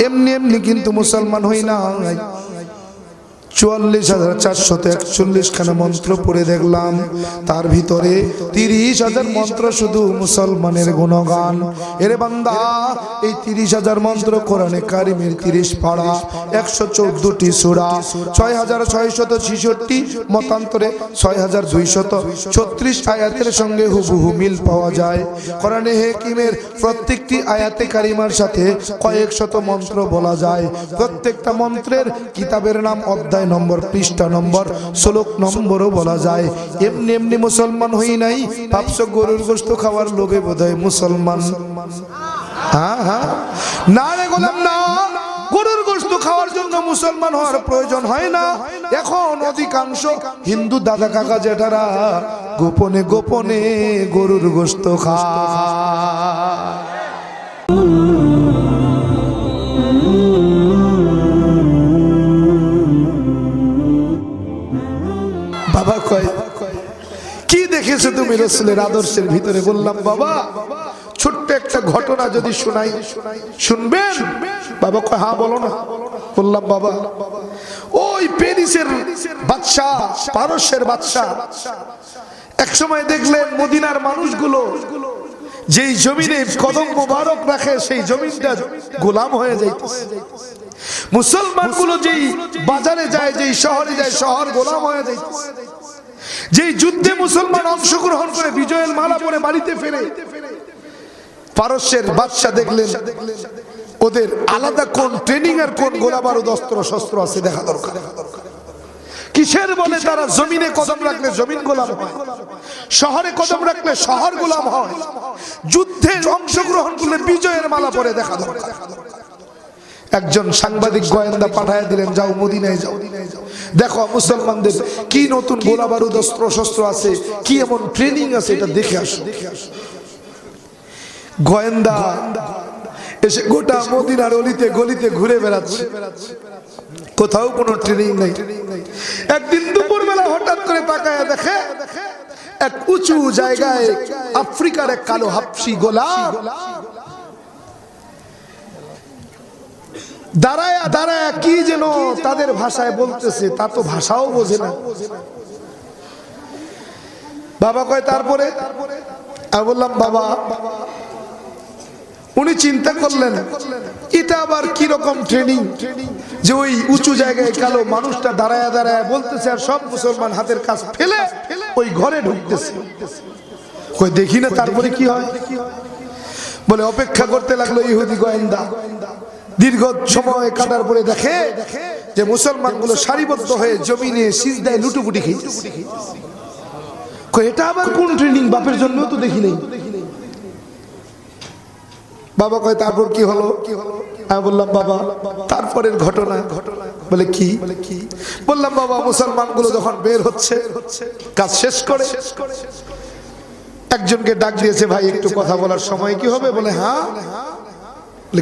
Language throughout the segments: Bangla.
এমনি এমনি কিন্তু মুসলমান হই না চুয়াল্লিশ হাজার চারশত একচল্লিশ খানা মন্ত্র পড়ে দেখলাম। তার ভিতরে তিরিশ হাজার মন্ত্র শুধু মুসলমানের গুণগান। এরে বান্দা, এই তিরিশ হাজার মন্ত্র কোরআনে কারিমের তিরিশ পাড়া, একশো চোদ্দটি সুরা, ছয় হাজার ছয়শত ছিষট্টি মতান্তরে ছয় হাজার দুইশত ছত্রিশ আয়াতের সঙ্গে হুবহু মিল পাওয়া যায়। কোরআনে হেকিমের প্রত্যেকটি আয়াতে কারিমার সাথে কয়েক শত মন্ত্র বলা যায়। প্রত্যেকটা মন্ত্রের কিতাবের নাম অধ্যায় নম্বর, পৃষ্ঠা নম্বর, শ্লোক নম্বরও বলা যায়। এমনি এমনি মুসলমান হই নাই ভাবছ গরুর গোস্ত খাওয়ার লোভে বোধহয় মুসলমান। হ্যাঁ হ্যাঁ। মুসলমান হওয়ার প্রয়োজন হয় না। এখন অধিকাংশ হিন্দু দাদা কাকা জেঠারা গোপনে গোপনে গরুর গোস্ত খায়। কি দেখেছ তুমি রসুলের আদর্শের ভিতরে? বললাম, বাবা, ছোট্ট একটা ঘটনা যদি শোনাই, শুনবেন? বাবা কয় হ্যাঁ বলো না। বললাম, বাবা, ওই প্যারিসের বাদশা পারস্যের বাদশা এক সময় দেখলেন মদিনার মানুষগুলো যেই জমিনে কদম মোবারক রাখে, সেই জমিনটা গোলাম হয়ে যাইতেছে। মুসলমানগুলো যেই বাজারে যায়, যেই শহরে যায়, শহর গোলাম হয়ে যাইতেছে। যেই যুদ্ধে মুসলমান অংশগ্রহণ করে বিজয়ের মালা পরে বাড়িতে ফেরে, পারস্যের বাদশা দেখলেন ওদের আলাদা কোন ট্রেনিং আর কোন গোলা বারুদ অস্ত্র, শস্ত্র আছে দেখা দরকার। কিসের বলে তারা জমিনে কদম রাখলে জমিন গোলাম হয়? শহরে কদম রাখলে শহর গোলাম হয়? যুদ্ধে অংশগ্রহণ করলে বিজয়ের মালা পরে দেখা দরকার। একজন সাংবাদিক গোয়েন্দা পাঠায় দিলেন, যাও মদিনায় যাও। দেখো, মুসলমানদের কি নতুন গোলা বারুদ অস্ত্র শস্ত্র আছে, কি এমন ট্রেনিং আছে, এটা দেখে আসো। গোয়েন্দা এসে গোটা মদিনার অলিতে গলিতে ঘুরে বেড়াচ্ছে। কোথাও কোনো ট্রেনিং নেই। একদিন দুপুর বেলা হঠাৎ করে তাকায় দেখে এক উঁচু জায়গায় আফ্রিকার এক কালো হাফসি গোলাম দাঁড়ায় দাঁড়ায়, কি যেন তাদের ভাষায় বলতেছে, তা তো ভাষাও বোঝে না। বাবা কয়, তারপরে? আমি বললাম, বাবা, উনি চিন্তা করলেন, এটা আবার কি রকম ট্রেনিং যে ওই উঁচু জায়গায় কালো মানুষটা দাঁড়ায় দাঁড়ায় বলতেছে আর সব মুসলমান হাতের কাজ ফেলে ওই ঘরে ঢুকতেছে। দেখি না তারপরে কি হয়? বলে, অপেক্ষা করতে লাগল ইহুদি গোয়েন্দা। দীর্ঘ সময় কাটার পরে দেখে যে মুসলমানগুলো সারিবদ্ধ হয়ে জমিনে সিজদায় লুটুপুটি খেয়েছে। এটা আবার কোন ট্রেনিং বাপের জন্য তো দেখি নেই। বাবা কয়, তারপর কি হলো? আমি বললাম, বাবা, তারপরের ঘটনা। বলে কি বলে, কি? বললাম, বাবা, মুসলমানগুলো যখন বের হচ্ছে, কাজ শেষ করে। একজনকে ডাক দিয়েছে, ভাই, একটু কথা বলার সময় কি হবে? বলে হ্যাঁ।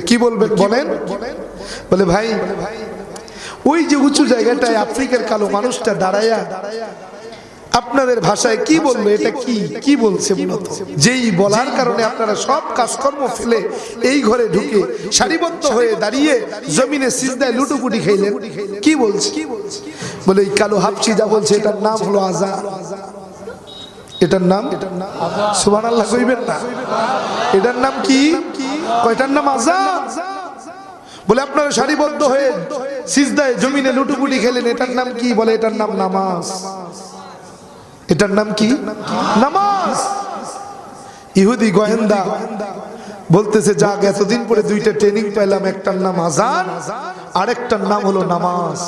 কি বলবেন বলেন? বলে ভাই ওই যে উঁচু জায়গাটায় আফ্রিকার কালো মানুষটা দাঁড়ায়া আপনাদের ভাষায় কি বলল এটা কি? কি বলছে মূলত? যেই বলার কারণে আপনারা সব কাজকর্ম ফেলে এই ঘরে ঢুকে সারিবদ্ধ হয়ে দাঁড়িয়ে জমিনে সিজদায় লুটুপুটি খাইলেন। কি বলছে? বলে এই কালো হাফসি যা বলছে এটার নাম হলো আজা। এটার নাম? সুবান আল্লাহ কইবেন না। এটার নাম কি? কয়টার নাম আজা বলে, আপনারা সারিবদ্ধ হয়ে সিজদায় জমিনে লুটুপুটি খেলেন। এটার নাম কি? বলে, এটার নাম নামাজ। এটার নাম কি? নামাজ। ইহুদি গোয়েন্দা বলতেছে, যাক, এতদিন পরে দুইটা ট্রেনিং পেলাম একটার নাম আজান আরেকটার নাম হলো নামাজ।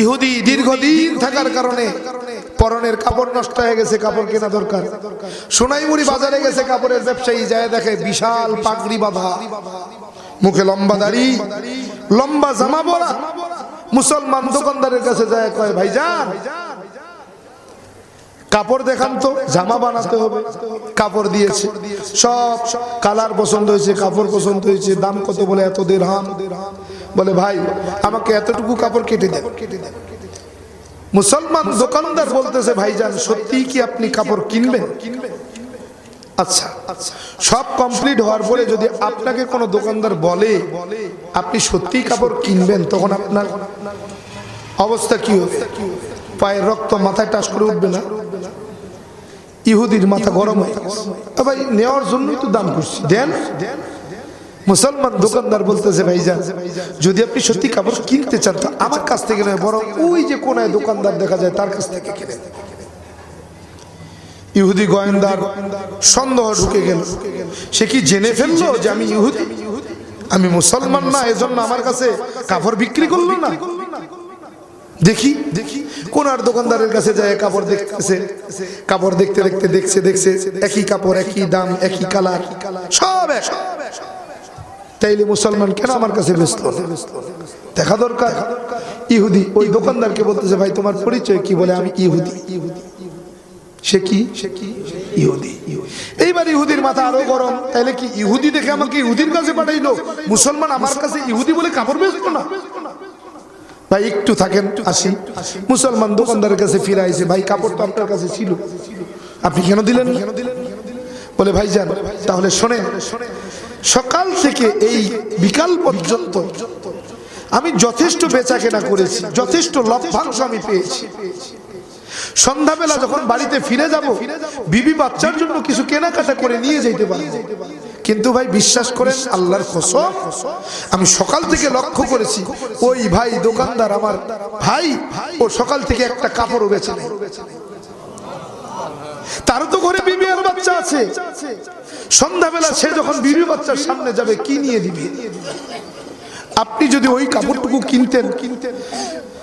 ইহুদি দীর্ঘদিন থাকার কারণে পরনের কাপড় নষ্ট হয়ে গেছে, কাপড় কেনা দরকার। সোনাইমুড়ি বাজারে গেছে, কাপড়ের ব্যবসায়ী যায় দেখে বিশাল পাগড়ি বাঁধা। মুখে লম্বা দাড়ি, লম্বা জামা পরা। মুসলমান দোকানদারের কাছে যায় কয়, ভাইজান, কাপড় দেখান তো, জামা বানাতে হবে। কাপড় দিয়েছে। সব কালার পছন্দ হয়েছে, কাপড় পছন্দ হয়েছে। দাম কত বলে? এত দের বলে, ভাই, আমাকে এতটুকু কাপড় কেটে দেন। মুসলমান দোকানদার বলতেছে, ভাইজান সত্যি কি আপনি কাপড় কিনবেন? আচ্ছা সব কমপ্লিট হওয়ার পরে যদি আপনাকে কোনো দোকানদার বলে, আপনি সত্যিই কাপড় কিনবেন? তখন আপনার অবস্থা কি হবে? পায়ের রক্ত মাথায় টাস করে উঠবে না? ইহুদির মাথা গরম হয়ে গেছে। ভাই, নেওয়ার জন্যই তো দাম করছি। দেন দেন? মুসলমান দোকানদার বলতেছে, ভাইজান, যদি আপনি সত্যি কাপড় কিনতে চান, তো আমার কাছ থেকে নয়, বরং ওই যে কোনায় দোকানদার দেখা যায়, তার কাছ থেকে কিনে ইহুদি গোয়েন্দার সন্দেহ ঢুকে গেল। সে কি জেনে ফেলল যে আমি ইহুদি? আমি মুসলমান না, এজন্য আমার কাছে কাপড় বিক্রি করল না। দেখি দেখি কোন আর দোকানদারের কাছে যায়, কাপড় দেখতেছে, কাপড় দেখতে দেখতে দেখছে দেখছে, একই কাপড়, একই দাম, একই কালার, সব এক। তাইলে মুসলমান কেন আমার কাছে ব্যস্ত? দেখা দরকার? ইহুদি, ওই দোকানদারকে বলতেছে, ভাই, তোমার পরিচয় কি? বলে, আমি ইহুদি। ইহুদি সে কি? সে কি ইহুদি। এইবার ইহুদির মাথা আরও গরম। তাইলে কি ইহুদি দেখে আমাকে ইহুদির কাছে পাঠাইলো? মুসলমান আমার কাছে ইহুদি বলে কাপড় বেচতো না? ভাই, একটু থাকেন, আসি। মুসলমান দোকানদারের কাছে ফিরে আইছে, ভাই, কাপড় তো আপনার কাছে ছিল। আপনি কেন দিলেন না? বলে ভাই যান তাহলে শোনেন সকাল থেকে এই বিকাল পর্যন্ত আমি যথেষ্ট বেচা কেনা করেছি, যথেষ্ট লভ্যাংশ আমি পেয়েছি। সন্ধ্যাবেলা যখন বাড়িতে ফিরে যাব, বিবি বাচ্চার জন্য কিছু কেনাকাটা করে নিয়ে যেতে পারব। কিন্তু ভাই, বিশ্বাস করেন, আল্লাহর কসম, আমি সকাল থেকে লক্ষ্য করেছি, ওই ভাই দোকানদার আমার ভাই, ও সকাল থেকে একটা কাপড়ও বেচে নেই তারও তো ঘরে বিবি আর বাচ্চা আছে। সন্ধ্যাবেলা সে যখন বিবি বাচ্চার সামনে যাবে কি নিয়ে দিবে? আপনি যদি ওই কাপড়টুকু কিনতেন কিনতেন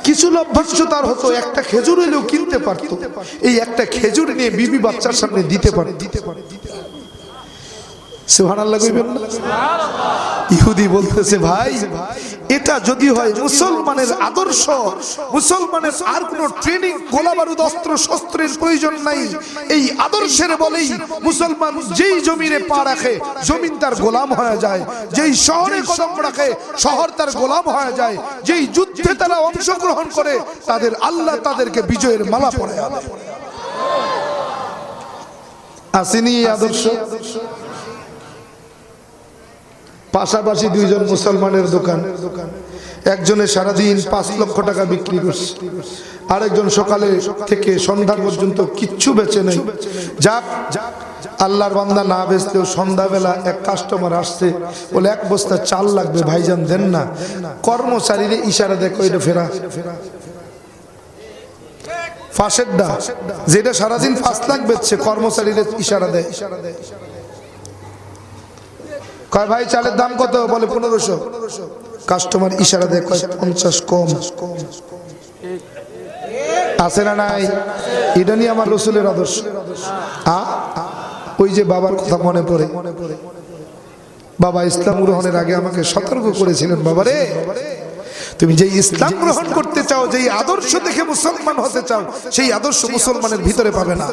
কিছু লভ্যাংশ তার হতো একটা খেজুর হলেও কিনতে পারতো। এই একটা খেজুর নিয়ে বিবি বাচ্চার সামনে দিতে পারে দিতে পারে। সুবহানাল্লাহ কইবেন না? ইহুদি বলতেছে, ভাই, এটা যদি হয় মুসলমানের আদর্শ, মুসলমানের আর কোন ট্রেনিং গোলা বারুদ অস্ত্র, শস্ত্রের প্রয়োজন নাই। এই আদর্শের বলেই মুসলমান যেই জমিনে পা রাখে, জমিন তার গোলাম হয়ে যায়। যেই শহরে কদম রাখে, শহর তার গোলাম হয়ে যায়। যেই যুদ্ধে তারা অংশগ্রহণ করে, তাদের আল্লাহ তাদেরকে বিজয়ের মালা পরে আসেনি এই আদর্শ? পাশাপাশি দুইজন মুসলমানের দোকান। একজনে সারাদিন পাঁচ লক্ষ টাকা বিক্রি করছে। আরেকজন সকালে থেকে সন্ধ্যা পর্যন্ত কিচ্ছু বেচে নেই। যাক, আল্লাহর বান্দা না বেচতেও সন্ধ্যাবেলা এক কাস্টমার আসছে, বলে, এক বস্তা চাল লাগবে, ভাইজান, দেন না। কর্মচারীরে ইশারা দেখো, এটা ফেরা। ফাঁসের ডা যেটা সারাদিন পাঁচ লাখ বেচছে কর্মচারীদের ইশারা দেয় ইশারা দেয়। কয় ভাই, চালের দাম কত? বলে পনেরোশো। কাস্টমার ইশারা দেয়, কয়, পঞ্চাশ কম। আছে না নাই? এটা নিয়ে আমার রসুলের আদর্শ। ওই যে বাবার কথা মনে পড়ে। বাবা ইসলাম গ্রহণের আগে আমাকে সতর্ক করেছিলেন, বাবারে। তুমি যে ইসলাম গ্রহণ করতে চাও যেই আদর্শ দেখে মুসলমান হতে চাও সেই আদর্শ মুসলমানের ভিতরে পাবে না।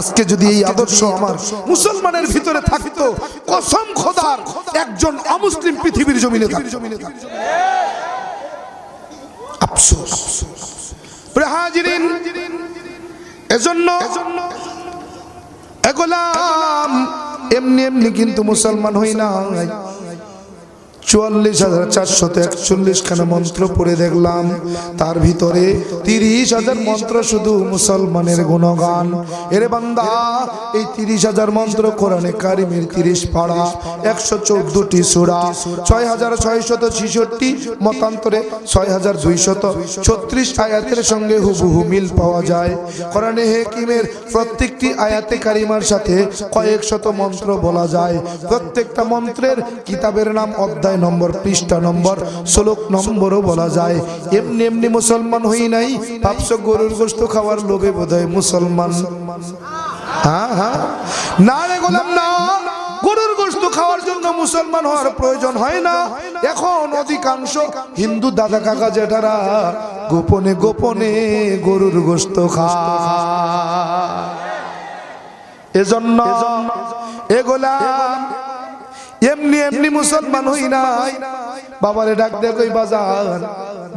আজকে যদি এই আদর্শ আমার মুসলমানের ভিতরে থাকতো কসম খোদার একজন অমুসলিম পৃথিবীর জমিনে থাকতো। আফসোস। এজন্য এগোলাম এমনি এমনি কিন্তু মুসলমান হই না চুয়াল্লিশ হাজার চারশত একচল্লিশ খানা মন্ত্র পড়ে দেখলাম। তার ভিতরে তিরিশ হাজার মন্ত্র শুধু মুসলমানের গুণগান। এরে বান্দা, এই তিরিশ হাজার মন্ত্র কোরআনে কারিমের তিরিশ পাড়া, একশো চোদ্দটি সুরা, ছয় হাজার ছয়শত ছিষট্টি মতান্তরে ছয় হাজার দুইশত ছত্রিশ আয়াতের সঙ্গে হুবহু মিল পাওয়া যায়। কোরআনে হেকিমের প্রত্যেকটি আয়াতে কারিমার সাথে কয়েক শত মন্ত্র বলা যায়। প্রত্যেকটা মন্ত্রের কিতাবের নাম অধ্যায় নম্বর, পৃষ্ঠা নম্বর, শ্লোক নম্বরও বলা যায়। এমনি এমনি মুসলমান হই নাই, ভাবছ গরুর গোস্ত খাওয়ার লোভে বোধ মুসলমান। হ্যাঁ হ্যাঁ। না রে গোলাম, না। গরুর গোস্ত খাওয়ার জন্য মুসলমান হওয়ার প্রয়োজন হয় না। এখন অধিকাংশ হিন্দু দাদা কাকা জেঠারা গোপনে গোপনে গরুর গোস্ত খায়। এজন্য এগোলাম এমনি এমনি মুসলমান হই নাই। বাবারে ডাক দে কই বাজার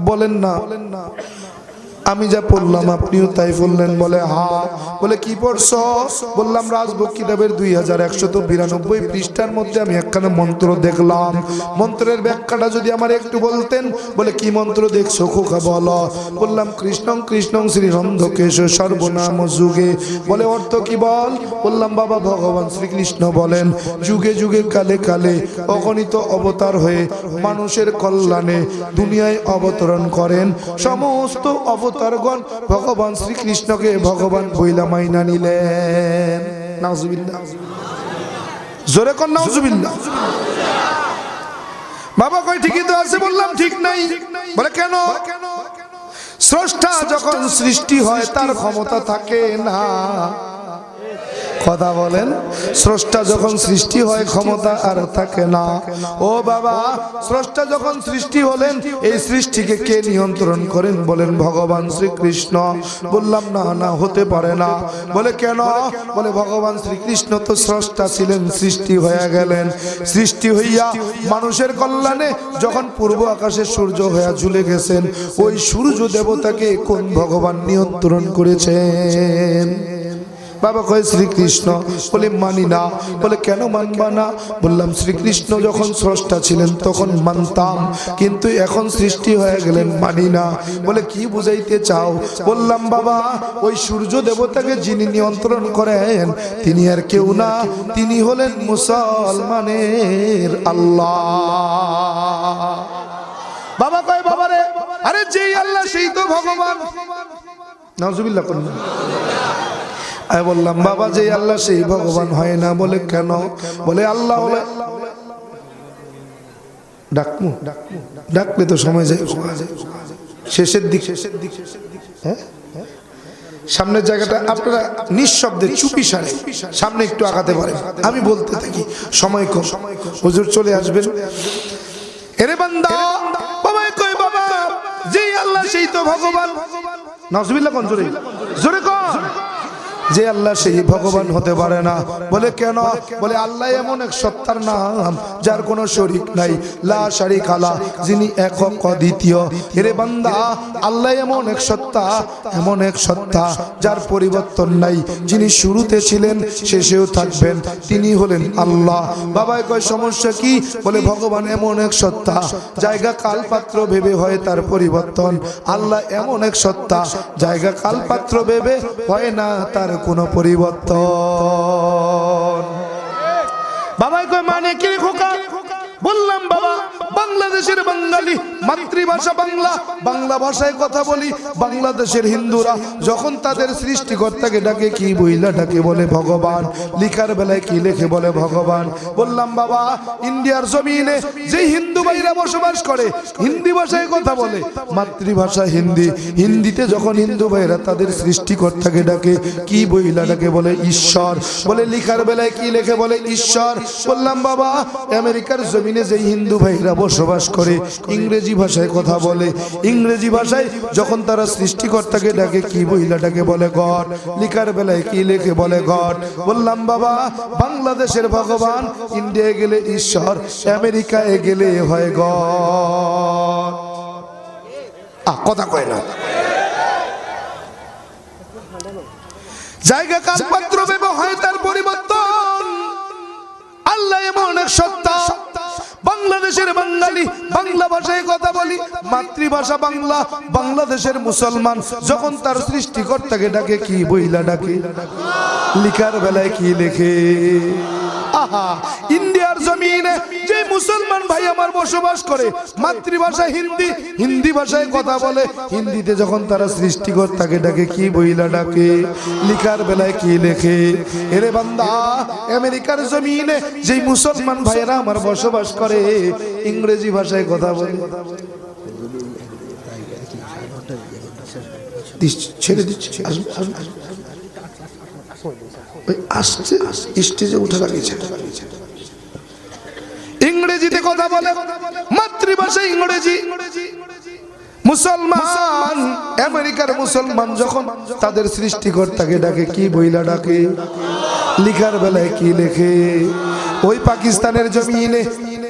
বলেন না। আমি যা পড়লাম, আপনিও তাই বললেন, বলে, হা। বলে, কি পড়ছ? বললাম, রাজভোগ কিতাবের দুই হাজার একশত বিরানব্বই পৃষ্ঠার মধ্যে আমি একখানে মন্ত্র দেখলাম। মন্ত্রের ব্যাখ্যাটা যদি আমার একটু বলতেন। বলে, কি মন্ত্র দেখছ খোকা বলো? বললাম, কৃষ্ণং কৃষ্ণং শ্রীনন্দ কেশ সর্বনাম যুগে। বলে, অর্থ কি বল? বললাম, বাবা ভগবান শ্রীকৃষ্ণ বলেন, যুগে যুগে কালে কালে অগণিত অবতার হয়ে মানুষের কল্যাণে দুনিয়ায় অবতরণ করেন। সমস্ত অবতারগণ ভগবান শ্রীকৃষ্ণকে ভগবান বইলা মাইনা নিলেন। নাজুবিল্লা জোরে কর নাজুবিল্লা বাবা কই, ঠিকই তো আছে বললাম, ঠিক নাই। বলে কেন? স্রষ্টা যখন সৃষ্টি হয়, তার ক্ষমতা থাকে না। কথা বলেন, স্রষ্টা যখন সৃষ্টি হয়, ক্ষমতা আর থাকে না। ও বাবা, স্রষ্টা যখন সৃষ্টি হলেন, এই সৃষ্টিকে কে নিয়ন্ত্রণ করেন বলেন ভগবান শ্রীকৃষ্ণ। বললাম, না না, হতে পারে না। বলে, কেন? বলে, ভগবান শ্রীকৃষ্ণ তো স্রষ্টা ছিলেন, সৃষ্টি হয়ে গেলেন। সৃষ্টি হইয়া মানুষের কল্যাণে যখন পূর্ব আকাশে সূর্য হইয়া ঝুলে গেছেন, ওই সূর্য দেবতাকে কোন ভগবান নিয়ন্ত্রণ করেছেন? বাবা কয়, শ্রীকৃষ্ণ। বলে, মানি না। বলে, কেন মানবা না? বললাম, শ্রীকৃষ্ণ যখন স্রষ্টা ছিলেন তখন মানতাম, কিন্তু এখন সৃষ্টি হয়ে গেলেন, মানি না। বলে, কি বুঝাইতে চাও? বললাম, বাবা, ওই সূর্য দেবতাকে যিনি নিয়ন্ত্রণ করেন, তিনি আর কেউ না। তিনি হলেন মুসলমানের আল্লাহ। বাবা কয় বাবারে আরে যেই আল্লাহ, সেই তো ভগবান। নাজুবিল্লাহ করুন। আমি বললাম, বাবা, যে আল্লাহ সেই ভগবান হয় না। বলে, কেন? বলে, আল্লাহ বলে ডাকমু। ডাকলে তো সময় যায়। শেষের দিক। শেষের দিক হ্যাঁ? সামনের জায়গাটা আপনারা নিঃশব্দে চুপি সারে। সামনে একটু আগাতে পারেন। আমি বলতে থাকি, সময় কম। হুজুর চলে আসবেন। এরে বান্দা বাবা কই বাবা, যেই আল্লাহ, সেই তো ভগবান। নজবিল্লা কোন জোরে জোরে কোন যে আল্লাহ সেই ভগবান হতে পারে না। বলে কেন? বলে আল্লাহ এমন এক সত্তার নাম, যার কোনো শরিক নাই। লা শারিক আলা যিনি একক অদ্বিতীয়। এরে বান্দা, আল্লাহ এমন এক সত্তা, এমন এক সত্তা, যার পরিবর্তন নাই। যিনি শুরুতে ছিলেন, শেষেও থাকবেন। তিনি হলেন আল্লাহ। বাবাই কয়, সমস্যা কি? বলে, ভগবান এমন এক সত্তা, জায়গা কালপাত্র ভেবে হয় তার পরিবর্তন। আল্লাহ এমন এক সত্তা, জায়গা কালপাত্র ভেবে হয় না তার কোনো পরিবর্তন। বাবাই কয় মানে কি খোকা? বললাম বাবা বাংলাদেশের বাঙালি, মাতৃভাষা বাংলা বাংলা ভাষায় কথা বলি, বাংলাদেশের হিন্দুরা যখন তাদের সৃষ্টিকর্তাকে ডাকে, কি বইলা ডাকে বলে ভগবান? লিখার বেলায় কি লেখে বলে ভগবান? বললাম, বাবা, ইন্ডিয়ার জমিনে যে হিন্দু ভাইরা বসবাস করে, হিন্দি ভাষায় কথা বলে, মাতৃভাষা হিন্দি। হিন্দিতে যখন হিন্দু ভাইরা তাদের সৃষ্টিকর্তাকে ডাকে, কি বইলা ডাকে বলে ঈশ্বর? বলে, লিখার বেলায় কি লেখে বলে ঈশ্বর? বললাম, বাবা, আমেরিকার জমিনে যে হিন্দু ভাইরা বসবাস করে, ইংরেজি ভাষায় কথা বলে। ইংরেজি ভাষায় যখন তারা সৃষ্টিকর্তাকে ডাকে, কি ডাকে বলে গড? লিখার বেলায় কি লেখে বলে গড? বললাম, বাবা, বাংলাদেশের ভগবান, ইন্ডিয়ায় গেলে ঈশ্বর, আমেরিকায় গেলে হয় গড। কথা কয় না। জায়গা কালপাত্র হয় তার পরিবর্তন। আল্লাহ এমন এক সত্তা। বাংলাদেশের বাঙালি, বাংলা ভাষায় কথা বলি, মাতৃভাষা বাংলা, বাংলাদেশের মুসলমান, যখন তার সৃষ্টিকর্তাকে ডাকে, কি বইলা ডাকে? লিখার বেলায় কি লেখে? ইন্ডিয়ার জমিনে যে মুসলমান ভাই আমার বসবাস করে মাতৃভাষা হিন্দি হিন্দি ভাষায় কথা বলে হিন্দিতে যখন তারা সৃষ্টিকর্তাকে ডাকে কি বইলা ডাকে? লিখার বেলায় কি লেখে? এরে বান্দা আমেরিকার জমিনে যে মুসলমান ভাইয়েরা আমার বসবাস করে ইংরেজি ভাষায় কথা বলে। ছেড়ে দিচ্ছি আসুন, আসুন। ওই আসছে, স্টেজে উঠে লাগিয়েছে ইংরেজিতে কথা বলে মাতৃভাষা ইংরেজি। মুসলমান, আমেরিকার মুসলমান যখন তাদের সৃষ্টিকর্তাকে ডাকে, কি বইলা ডাকে? লিখার বেলায় কি লেখে? ওই পাকিস্তানের জমিনে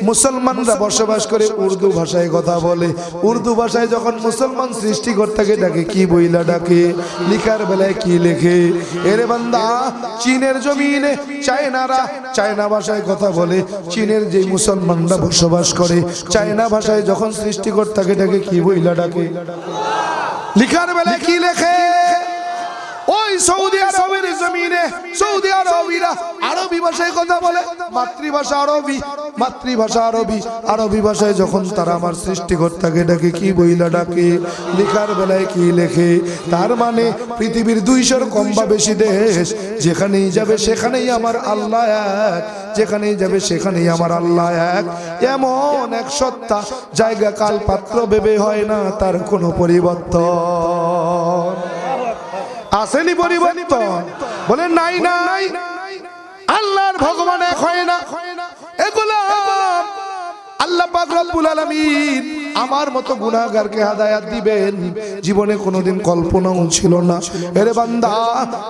মুসলমানরা বসবাস করে উর্দু ভাষায় কথা বলে। উর্দু ভাষায় যখন মুসলমান সৃষ্টি সৃষ্টিকর্তাকে ডাকে, কি বইলা ডাকে? লিখার বেলায় কি লেখে? এরে বান্দা, চীনের জমিনে চায়নারা চায়না ভাষায় কথা বলে। চীনের যে মুসলমানরা বসবাস করে, চায়না ভাষায় যখন সৃষ্টি সৃষ্টিকর্তাকে ডাকে, কি বইলা ডাকে? লিখার বেলায় কি লেখে? সৌদি আরবের জমিনে, সৌদি আরবিরা আরবি ভাষায় কথা বলে, মাতৃভাষা আরবি মাতৃভাষা আরবি আরবি ভাষায় যখন তারা আমার সৃষ্টিকর্তাকে ডাকে, কি বইলা ডাকে, লেখার বেলায় কি লেখে, তার মানে পৃথিবীর দুইশোর কম বা বেশি দেশ, যেখানেই যাবে সেখানেই আমার আল্লাহ এক, যেখানেই যাবে সেখানেই আমার আল্লাহ এক। এমন এক সত্তা, জায়গা কাল পাত্র ভেবে হয় না তার কোনো পরিবর্তন। আসেনি পরিবর্তন। বলে নাই নাই। আল্লাহর ভগবান হয় না। এগুলো আল্লাহ পাক রব্বুল আলামিন আমার মতো গুনাহগারকে হাদায়াত দিবেন। জীবনে কোনোদিন কল্পনাও ছিল না। এরে বান্দা,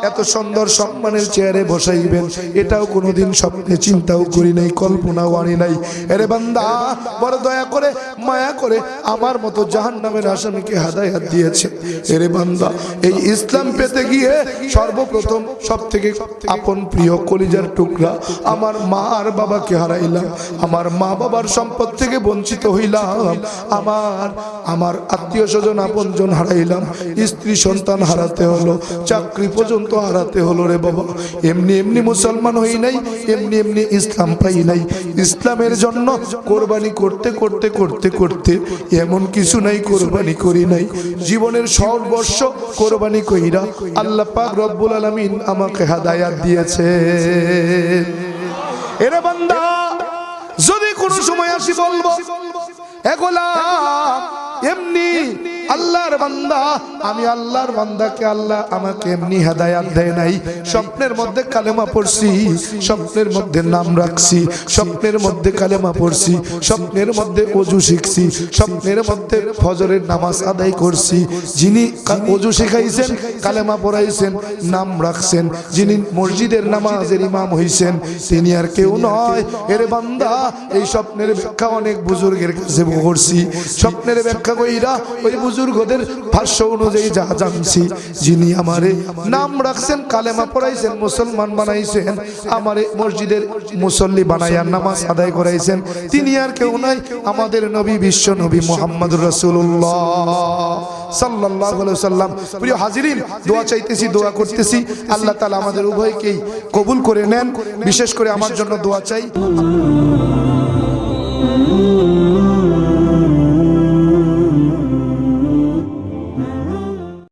এত সুন্দর সম্মানের চেয়ারে বসাইবেন। এটাও কোনোদিন স্বপ্নে চিন্তাও করি নাই, কল্পনাও আনি নাই। এরে বান্দা, বড় দয়া করে, মায়া করে আমার মতো জাহান্নামের আসামিকে হাদায়াত দিয়েছে এরে বান্দা, এই ইসলাম পেতে গিয়ে সর্বপ্রথম সব থেকে আপন প্রিয় কলিজার টুকরা আমার মা আর বাবাকে হারাইলাম। আমার মা বাবার সম্পদ থেকে বঞ্চিত হইলাম। আমার আমার আত্মীয় স্বজন, আপনজন হারাইলাম। স্ত্রী সন্তান হারাতে হলো, চাকরি পর্যন্ত হারাতে হলো রে বাবা। এমনি এমনি মুসলমান হই নাই, এমনি এমনি ইসলাম পাই নাই। ইসলামের জন্য কোরবানি করতে করতে করতে করতে এমন কিছু নাই, কোরবানি করি নাই। জীবনের সর্বস্ব কোরবানি কইরা আল্লাহ পাক রব্বুল আলামিন আমাকে হাদায়াত দিয়েছে। এরে বান্দা, যদি কোনো সময় আসি বলব এগুলা এমনি আল্লাহর বান্দা আমি আল্লাহর বান্দাকে আল্লাহ আমাকে এমনি হেদায়াত দেয় নাই। স্বপ্নের মধ্যে কালেমা পড়ছি, স্বপ্নের মধ্যে নাম রাখছি, স্বপ্নের মধ্যে কালেমা পড়ছি, স্বপ্নের মধ্যে অজু শিখছি, স্বপ্নের মধ্যে ফজরের নামাজ আদায় করছি। যিনি অজু শিখাইছেন, কালেমা পড়াইছেন, নাম রাখছেন, যিনি মসজিদের নামাজের ইমাম হইছেন, তিনি আর কেউ নয়। এর বান্দা, এই স্বপ্নের ব্যাখ্যা অনেক বুজুর্গের কাছে করছি স্বপ্নের ব্যাখ্যা কইরা ওই বুজুর্গদের ভাষ্য অনুযায়ী যা জানছি, যিনি আমারে নাম রাখছেন, কালেমা পড়াইছেন, মুসলমান বানাইছেন, আমারে মসজিদের মুসল্লি বানাইয়ার নামাজ আদায় করাইছেন, তিনি আর কেউ নাই, আমাদের নবী বিশ্ব নবী মোহাম্মদ রসুল্লাহ আল্লাহ তালা আমাদের উভয়কেই কবুল করে নেন, বিশেষ করে আমার জন্য দোয়া চাই।